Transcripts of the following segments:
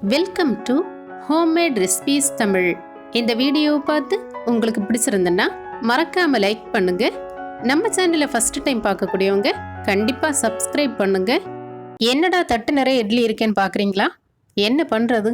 Welcome to homemade recipes Tamil இந்த வீடியோவை பார்த்து உங்களுக்கு பிடிச்சிருந்துன்னா மறக்காம லைக் பண்ணுங்க. நம்ம சேனலை ஃபர்ஸ்ட் டைம் பார்க்கக்கூடியவங்க கண்டிப்பாக சப்ஸ்கிரைப் பண்ணுங்க. என்னடா தட்டு நிறைய இட்லி இருக்கேன்னு பார்க்குறீங்களா? என்ன பண்ணுறது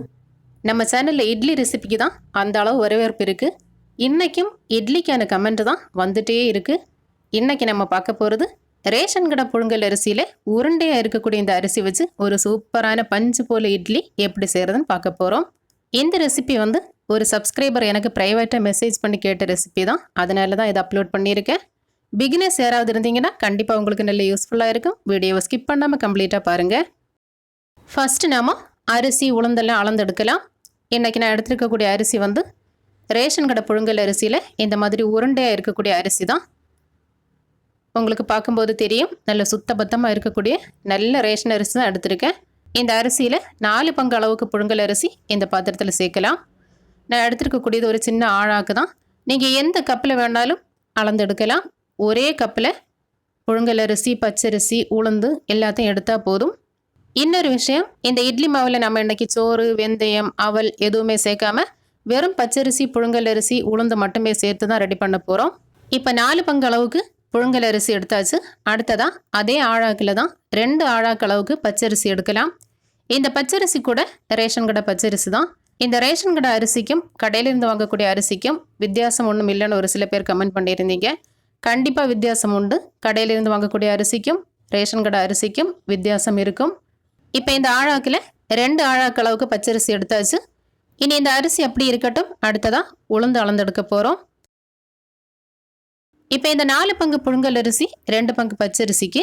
நம்ம சேனலில் இட்லி ரெசிபிக்கு தான் அந்த அளவு வரவேற்பு இருக்குது இன்றைக்கும் இட்லிக்கான கமெண்ட் தான் வந்துட்டே இருக்குது இன்றைக்கி நம்ம பார்க்க போகிறது ரேஷன் கடை புழுங்கல் அரிசியில் உருண்டையாக இருக்கக்கூடிய இந்த அரிசி வச்சு ஒரு சூப்பரான பஞ்சு போல இட்லி எப்படி செய்கிறதுன்னு பார்க்க போகிறோம் இந்த ரெசிபி வந்து ஒரு சப்ஸ்கிரைபர் எனக்கு ப்ரைவேட்டாக மெசேஜ் பண்ணி கேட்ட ரெசிபி தான். அதனால தான் இதை அப்லோட் பண்ணியிருக்கேன். பிகினர்ஸ் யாராவது இருந்தீங்கன்னா கண்டிப்பாக உங்களுக்கு நல்ல யூஸ்ஃபுல்லாக இருக்கும். வீடியோவை ஸ்கிப் பண்ணாமல் கம்ப்ளீட்டாக பாருங்கள் ஃபஸ்ட்டு நாம அரிசி உளுந்தெல்லாம் அளந்தெடுக்கலாம். இன்றைக்கி நான் எடுத்துருக்கக்கூடிய அரிசி வந்து ரேஷன் கடை புழுங்கல் அரிசியில் இந்த மாதிரி உருண்டையாக இருக்கக்கூடிய அரிசி தான். உங்களுக்கு பார்க்கும்போது தெரியும். நல்ல சுத்தபத்தமாக இருக்கக்கூடிய நல்ல ரேஷன் அரிசி தான் எடுத்திருக்கேன். இந்த அரிசியில் நாலு பங்கு அளவுக்கு புழுங்கல் அரிசி இந்த பாத்திரத்தில் சேர்க்கலாம். நான் எடுத்துருக்கக்கூடியது ஒரு சின்ன ஆழாக்கு தான். நீங்கள் எந்த கப்பில் வேணாலும் அளந்தெடுக்கலாம் ஒரே கப்பில் புழுங்கல் அரிசி பச்சரிசி உளுந்து எல்லாத்தையும் எடுத்தால் போதும். இன்னொரு விஷயம் இந்த இட்லி மாவில் நம்ம இன்றைக்கி சோறு வெந்தயம் அவல் எதுவுமே சேர்க்காம வெறும் பச்சரிசி புழுங்கல் அரிசி உளுந்து மட்டுமே சேர்த்து தான் ரெடி பண்ண போகிறோம் இப்போ நாலு பங்கு அளவுக்கு புழுங்கல் அரிசி எடுத்தாச்சு. அடுத்ததாக அதே ஆழாக்கில் தான் ரெண்டு ஆழாக்கு அளவுக்கு பச்சரிசி எடுக்கலாம். இந்த பச்சரிசி கூட ரேஷன் கடை பச்சரிசி தான். இந்த ரேஷன் கடை அரிசிக்கும் கடையிலிருந்து வாங்கக்கூடிய அரிசிக்கும் வித்தியாசம் ஒன்றும் இல்லைன்னு ஒரு சில பேர் கமெண்ட் பண்ணியிருந்தீங்க. கண்டிப்பாக வித்தியாசம் உண்டு. கடையிலிருந்து வாங்கக்கூடிய அரிசிக்கும் ரேஷன் கடை அரிசிக்கும் வித்தியாசம் இருக்கும். இப்போ இந்த ஆழாக்கில் ரெண்டு ஆழாக்கு அளவுக்கு பச்சரிசி எடுத்தாச்சு. இனி இந்த அரிசி அப்படி இருக்கட்டும். அடுத்ததாக உளுந்து அளந்தெடுக்க போகிறோம் இப்போ இந்த நாலு பங்கு புழுங்கல் அரிசி ரெண்டு பங்கு பச்சரிசிக்கு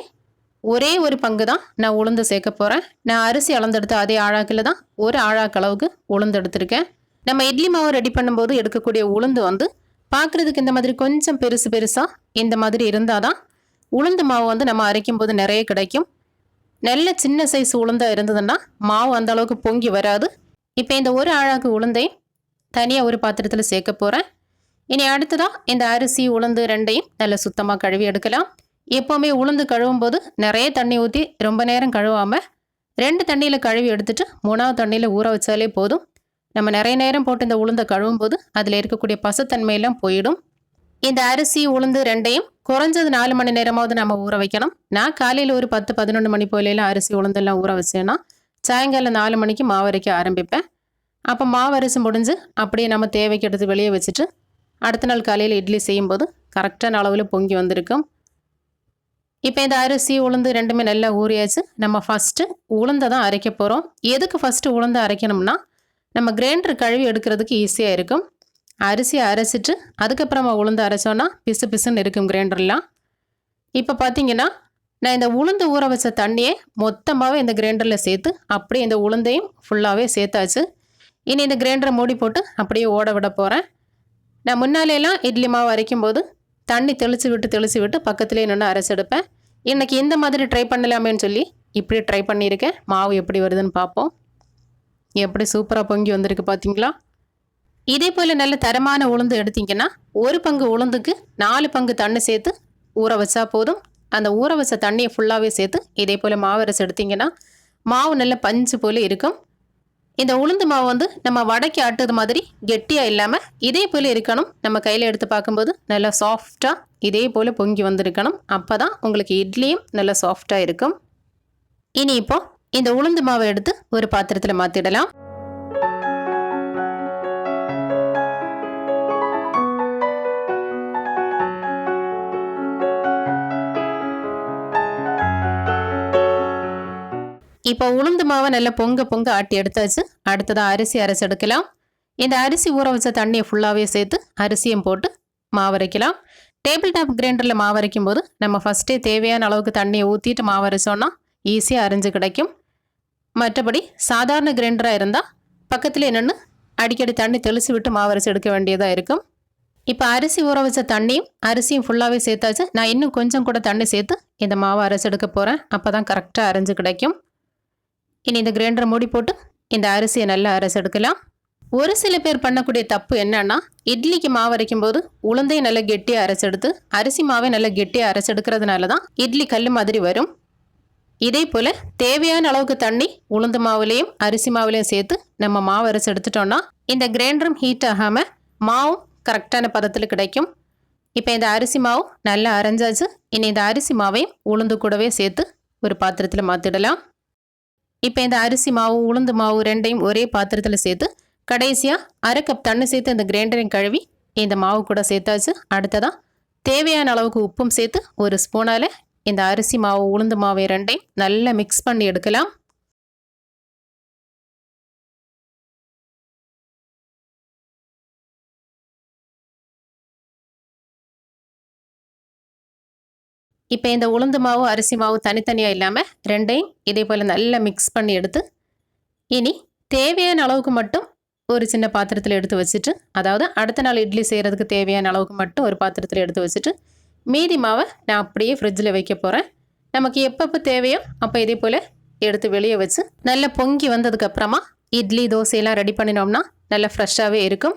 ஒரே ஒரு பங்கு தான் நான் உளுந்து சேர்க்க போகிறேன் நான் அரிசி அளந்தெடுத்த அதே ஆழாக்கில் தான் ஒரு ஆழாக்கு அளவுக்கு உளுந்து எடுத்திருக்கேன். நம்ம இட்லி மாவு ரெடி பண்ணும்போது எடுக்கக்கூடிய உளுந்து வந்து பார்க்குறதுக்கு இந்த மாதிரி கொஞ்சம் பெருசு பெருசாக இந்த மாதிரி இருந்தால் தான் உளுந்து மாவு வந்து நம்ம அரைக்கும் போது நிறைய கிடைக்கும். நல்ல சின்ன சைஸ் உளுந்தாக இருந்ததுன்னா மாவு அந்த அளவுக்கு பொங்கி வராது. இப்போ இந்த ஒரு ஆழாக்கு உளுந்தையும் தனியாக ஒரு பாத்திரத்தில் சேர்க்க போகிறேன் இனி அடுத்ததாக இந்த அரிசி உளுந்து ரெண்டையும் நல்லா சுத்தமாக கழுவி எடுக்கலாம். எப்போவுமே உளுந்து கழுவும் போது நிறைய தண்ணி ஊற்றி ரொம்ப நேரம் கழுவாமல் ரெண்டு தண்ணியில் கழுவி எடுத்துட்டு மூணாவது தண்ணியில் ஊற வச்சாலே போதும். நம்ம நிறைய நேரம் போட்டு இந்த உளுந்தை கழுவும் போது அதில் இருக்கக்கூடிய பசத்தன்மையெல்லாம் போயிடும். இந்த அரிசி உளுந்து ரெண்டையும் குறைஞ்சது நாலு மணி நேரமாவது நம்ம ஊற வைக்கணும் நான் காலையில் ஒரு பத்து பதினொன்று மணி போலையெல்லாம் அரிசி உளுந்தெல்லாம் ஊற வச்சேன்னா சாயங்காலம் நாலு மணிக்கு மாவு அரைக்க ஆரம்பிப்பேன். அப்போ மாவு அரிசி முடிஞ்சு அப்படியே நம்ம தேவைக்கு எடுத்து வெளியே வச்சுட்டு அடுத்த நாள் காலையில் இட்லி செய்யும்போது கரெக்டான அளவில் பொங்கி வந்திருக்கும். இப்போ இந்த அரிசி உளுந்து ரெண்டுமே நல்லா ஊறியாச்சு. நம்ம ஃபஸ்ட்டு உளுந்தை தான் அரைக்க போகிறோம் எதுக்கு ஃபஸ்ட்டு உளுந்து அரைக்கணும்னா நம்ம கிரைண்டர் கழுவி எடுக்கிறதுக்கு ஈஸியாக இருக்கும். அரிசியை அரைச்சிட்டு அதுக்கப்புறமா உளுந்து அரைச்சோன்னா பிசு பிசுன்னு இருக்கும் கிரைண்டர்லாம் இப்போ பார்த்தீங்கன்னா நான் இந்த உளுந்து ஊற வச்ச தண்ணியை மொத்தமாகவே இந்த கிரைண்டரில் சேர்த்து அப்படியே இந்த உளுந்தையும் ஃபுல்லாகவே சேர்த்தாச்சு. இனி இந்த கிரைண்டரை மூடி போட்டு அப்படியே ஓட விட போகிறேன் நான் முன்னாலேலாம் இட்லி மாவு அரைக்கும் போது தண்ணி தெளித்து விட்டு தெளித்து விட்டு பக்கத்துலேயே நின்று அரைச்செடுப்பேன் இன்றைக்கி இந்த மாதிரி ட்ரை பண்ணலாமேன்னு சொல்லி இப்படி ட்ரை பண்ணியிருக்கேன். மாவு எப்படி வருதுன்னு பார்ப்போம். எப்படி சூப்பராக பொங்கி வந்திருக்கு பார்த்தீங்களா இதே போல் நல்ல தரமான உளுந்து எடுத்தீங்கன்னா ஒரு பங்கு உளுந்துக்கு நாலு பங்கு தண்ணி சேர்த்து ஊற வச்சா போதும். அந்த ஊற வச்ச தண்ணியை ஃபுல்லாகவே சேர்த்து இதே போல் மாவு அரைச்சி எடுத்திங்கன்னா மாவு நல்ல பஞ்சு போல் இருக்கும். இந்த உளுந்து மாவு வந்து நம்ம வடைக்கு ஆட்டுறது மாதிரி கெட்டியாக இல்லாமல் இதே போல் இருக்கணும். நம்ம கையில் எடுத்து பார்க்கும்போது நல்லா சாஃப்டாக இதே போல் பொங்கி வந்திருக்கணும். அப்போ தான் உங்களுக்கு இட்லியும் நல்லா சாஃப்டாக இருக்கும். இனி இப்போ இந்த உளுந்து மாவை எடுத்து ஒரு பாத்திரத்தில் மாற்றிடலாம் இப்போ உளுந்து மாவை நல்லா பொங்க பொங்க ஆட்டி எடுத்தாச்சு. அடுத்ததாக அரிசி அரைச்சி எடுக்கலாம். இந்த அரிசி ஊற வச்ச தண்ணியை ஃபுல்லாகவே சேர்த்து அரிசியும் போட்டு மாவரைக்கலாம் டேபிள் டாப் கிரைண்டரில் மாவரைக்கும் போது நம்ம ஃபஸ்ட்டே தேவையான அளவுக்கு தண்ணியை ஊற்றிட்டு மாவரைச்சோன்னா ஈஸியாக அரைஞ்சு கிடைக்கும். மற்றபடி சாதாரண கிரைண்டராக இருந்தால் பக்கத்தில் என்னென்னு அடிக்கடி தண்ணி தெளிச்சு விட்டு மாவரைச்சி எடுக்க வேண்டியதாக இருக்கும். இப்போ அரிசி ஊற வச்ச தண்ணியும் அரிசியும் ஃபுல்லாகவே சேர்த்தாச்சு. நான் இன்னும் கொஞ்சம் கூட தண்ணி சேர்த்து இந்த மாவை அரைச்செடுக்க போகிறேன் அப்போ தான் கரெக்டாக அரைஞ்சு கிடைக்கும். இனி இந்த கிரைண்டரை மூடி போட்டு இந்த அரிசியை நல்லா அரைச்செடுக்கலாம் ஒரு சில பேர் பண்ணக்கூடிய தப்பு என்னன்னா இட்லிக்கு மாவு அரைக்கும் போது உளுந்தையும் நல்லா கெட்டியாக அரைச்செடுத்து அரிசி மாவை நல்லா கெட்டியாக அரைச்செடுக்கிறதுனால தான் இட்லி கல் மாதிரி வரும். இதே போல் தேவையான அளவுக்கு தண்ணி உளுந்து மாவுலேயும் அரிசி மாவுலேயும் சேர்த்து நம்ம மாவு அரைச்சி எடுத்துட்டோம்னா இந்த கிரைண்டரும் ஹீட் ஆகாமல் மாவும் கரெக்டான பதத்தில் கிடைக்கும். இப்போ இந்த அரிசி மாவு நல்லா அரைஞ்சாச்சு. இனி இந்த அரிசி மாவையும் உளுந்து கூடவே சேர்த்து ஒரு பாத்திரத்தில் மாற்றிடலாம் இப்போ இந்த அரிசி மாவு உளுந்து மாவு ரெண்டையும் ஒரே பாத்திரத்தில் சேர்த்து கடைசியாக அரை கப் தண்ணி சேர்த்து இந்த கிரைண்டரையும் கழுவி இந்த மாவு கூட சேர்த்தாச்சு. அடுத்ததாக தேவையான அளவுக்கு உப்பும் சேர்த்து ஒரு ஸ்பூனால் இந்த அரிசி மாவு உளுந்து மாவு ரெண்டையும் நல்லா மிக்ஸ் பண்ணி எடுக்கலாம். இப்போ இந்த உளுந்து மாவு அரிசி மாவு தனித்தனியாக இல்லாமல் ரெண்டையும் இதே போல் நல்லா மிக்ஸ் பண்ணி எடுத்து இனி தேவையான அளவுக்கு மட்டும் ஒரு சின்ன பாத்திரத்தில் எடுத்து வச்சுட்டு அதாவது அடுத்த நாள் இட்லி செய்கிறதுக்கு தேவையான அளவுக்கு மட்டும் ஒரு பாத்திரத்தில் எடுத்து வச்சுட்டு மீதி மாவை நான் அப்படியே ஃப்ரிட்ஜில் வைக்க போகிறேன் நமக்கு எப்பப்போ தேவையோ அப்போ இதே போல் எடுத்து வெளியே வச்சு நல்லா பொங்கி வந்ததுக்கப்புறமா இட்லி தோசையெல்லாம் ரெடி பண்ணினோம்னா நல்லா ஃப்ரெஷ்ஷாகவே இருக்கும்.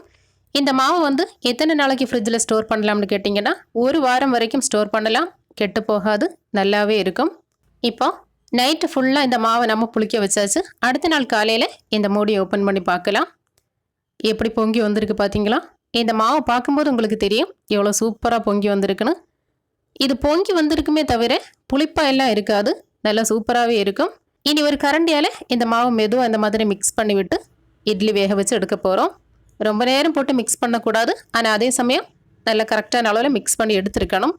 இந்த மாவு வந்து எத்தனை நாளைக்கு ஃப்ரிட்ஜில் ஸ்டோர் பண்ணலாம்னு கேட்டிங்கன்னா ஒரு வாரம் வரைக்கும் ஸ்டோர் பண்ணலாம். கெட்டு போகாது நல்லாவே இருக்கும். இப்போ நைட்டு ஃபுல்லாக இந்த மாவை நம்ம புளிக்க வச்சாச்சு. அடுத்த நாள் காலையில் இந்த மூடியை ஓப்பன் பண்ணி பார்க்கலாம். எப்படி பொங்கி வந்திருக்கு பார்த்தீங்களா? இந்த மாவை பார்க்கும்போது உங்களுக்கு தெரியும் எவ்வளோ சூப்பராக பொங்கி வந்திருக்குன்னு. இது பொங்கி வந்திருக்குமே தவிர புளிப்பாக எல்லாம் இருக்காது. நல்லா சூப்பராகவே இருக்கும். இனி ஒரு கரண்டியால் இந்த மாவு மெதுவாக இந்த மாதிரி மிக்ஸ் பண்ணி விட்டு இட்லி வேக வச்சு எடுக்க போகிறோம் ரொம்ப நேரம் போட்டு மிக்ஸ் பண்ணக்கூடாது. ஆனால் அதே சமயம் நல்லா கரெக்டான அளவில் மிக்ஸ் பண்ணி எடுத்துருக்கணும்.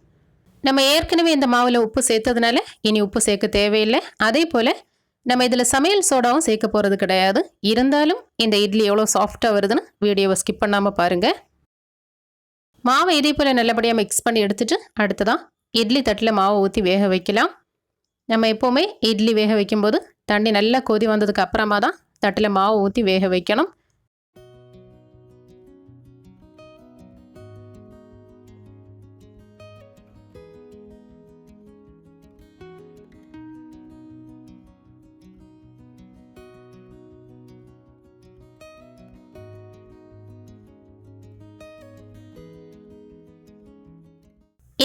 நம்ம ஏற்கனவே இந்த மாவில் உப்பு சேர்த்ததுனால இனி உப்பு சேர்க்க தேவையில்லை. அதே போல் நம்ம இதில் சமையல் சோடாவும் சேர்க்க போகிறது கிடையாது. இருந்தாலும் இந்த இட்லி எவ்வளோ சாஃப்டாக வருதுன்னு வீடியோவை ஸ்கிப் பண்ணாமல் பாருங்கள் மாவை இதே போல் நல்லபடியாக மிக்ஸ் பண்ணி எடுத்துட்டு அடுத்ததான் இட்லி தட்டில் மாவை ஊற்றி வேக வைக்கலாம். நம்ம எப்போவுமே இட்லி வேக வைக்கும்போது தண்ணி நல்லா கொதி வந்ததுக்கு அப்புறமா தான் தட்டில் மாவு ஊற்றி வேக வைக்கணும்.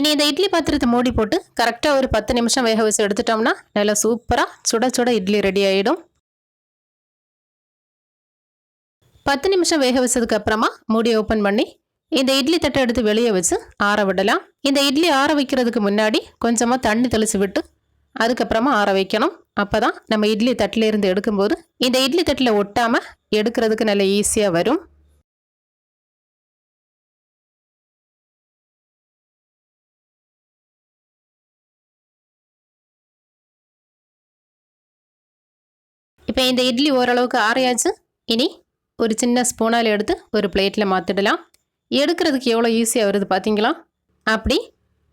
இனி இந்த இட்லி பாத்திரத்தை மூடி போட்டு கரெக்டாக ஒரு பத்து நிமிஷம் வேக வச்சு எடுத்துட்டோம்னா நல்லா சூப்பராக சுட சுட இட்லி ரெடி ஆகிடும் பத்து நிமிஷம் வேக வச்சதுக்கு அப்புறமா மூடி ஓப்பன் பண்ணி இந்த இட்லி தட்டை எடுத்து வெளியே வச்சு ஆற விடலாம். இந்த இட்லி ஆற வைக்கிறதுக்கு முன்னாடி கொஞ்சமாக தண்ணி தெளித்து விட்டு அதுக்கப்புறமா ஆற வைக்கணும். அப்போ தான் நம்ம இட்லி தட்டிலேருந்து எடுக்கும்போது இந்த இட்லி தட்டில் ஒட்டாமல் எடுக்கிறதுக்கு நல்ல ஈஸியாக வரும். இப்போ இந்த இட்லி ஓரளவுக்கு ஆறையாச்சு. இனி ஒரு சின்ன ஸ்பூனால் எடுத்து ஒரு பிளேட்டில் மாற்றிடலாம் எடுக்கிறதுக்கு எவ்வளோ ஈஸியாக வருது பார்த்தீங்களா? அப்படி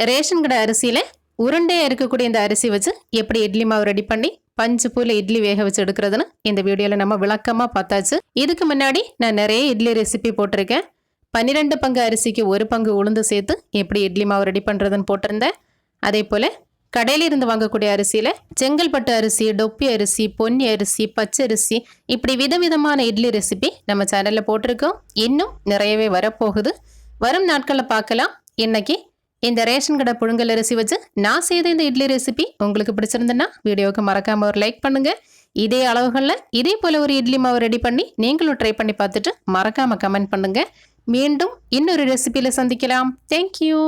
ரேஷன் கடை அரிசியில் உருண்டையாக இருக்கக்கூடிய இந்த அரிசி வச்சு எப்படி இட்லி மாவு ரெடி பண்ணி பஞ்சு பூல இட்லி வேக வச்சு எடுக்கிறதுன்னு இந்த வீடியோவில் நம்ம விளக்கமாக பார்த்தாச்சு. இதுக்கு முன்னாடி நான் நிறைய இட்லி ரெசிபி போட்டிருக்கேன். பன்னிரெண்டு பங்கு அரிசிக்கு ஒரு பங்கு உளுந்து சேர்த்து எப்படி இட்லி மாவு ரெடி பண்ணுறதுன்னு போட்டிருந்தேன். அதே போல் கடையிலிருந்து வாங்கக்கூடிய அரிசியில் செங்கல்பட்டு அரிசி டொப்பி அரிசி பொன்னி அரிசி பச்சரிசி இப்படி விதவிதமான இட்லி ரெசிபி நம்ம சேனலில் போட்டிருக்கோம். இன்னும் நிறையவே வரப்போகுது. வரும் நாட்களில் பார்க்கலாம். இன்னைக்கு இந்த ரேஷன் கடை புழுங்கல் அரிசி வச்சு நான் செய்த இந்த இட்லி ரெசிபி உங்களுக்கு பிடிச்சிருந்தேன்னா வீடியோவுக்கு மறக்காமல் ஒரு லைக் பண்ணுங்கள் இதே அளவுகளில் இதே போல் ஒரு இட்லி மாவு ரெடி பண்ணி நீங்களும் ட்ரை பண்ணி பார்த்துட்டு மறக்காமல் கமெண்ட் பண்ணுங்கள் மீண்டும் இன்னொரு ரெசிபியில் சந்திக்கலாம். தேங்க்யூ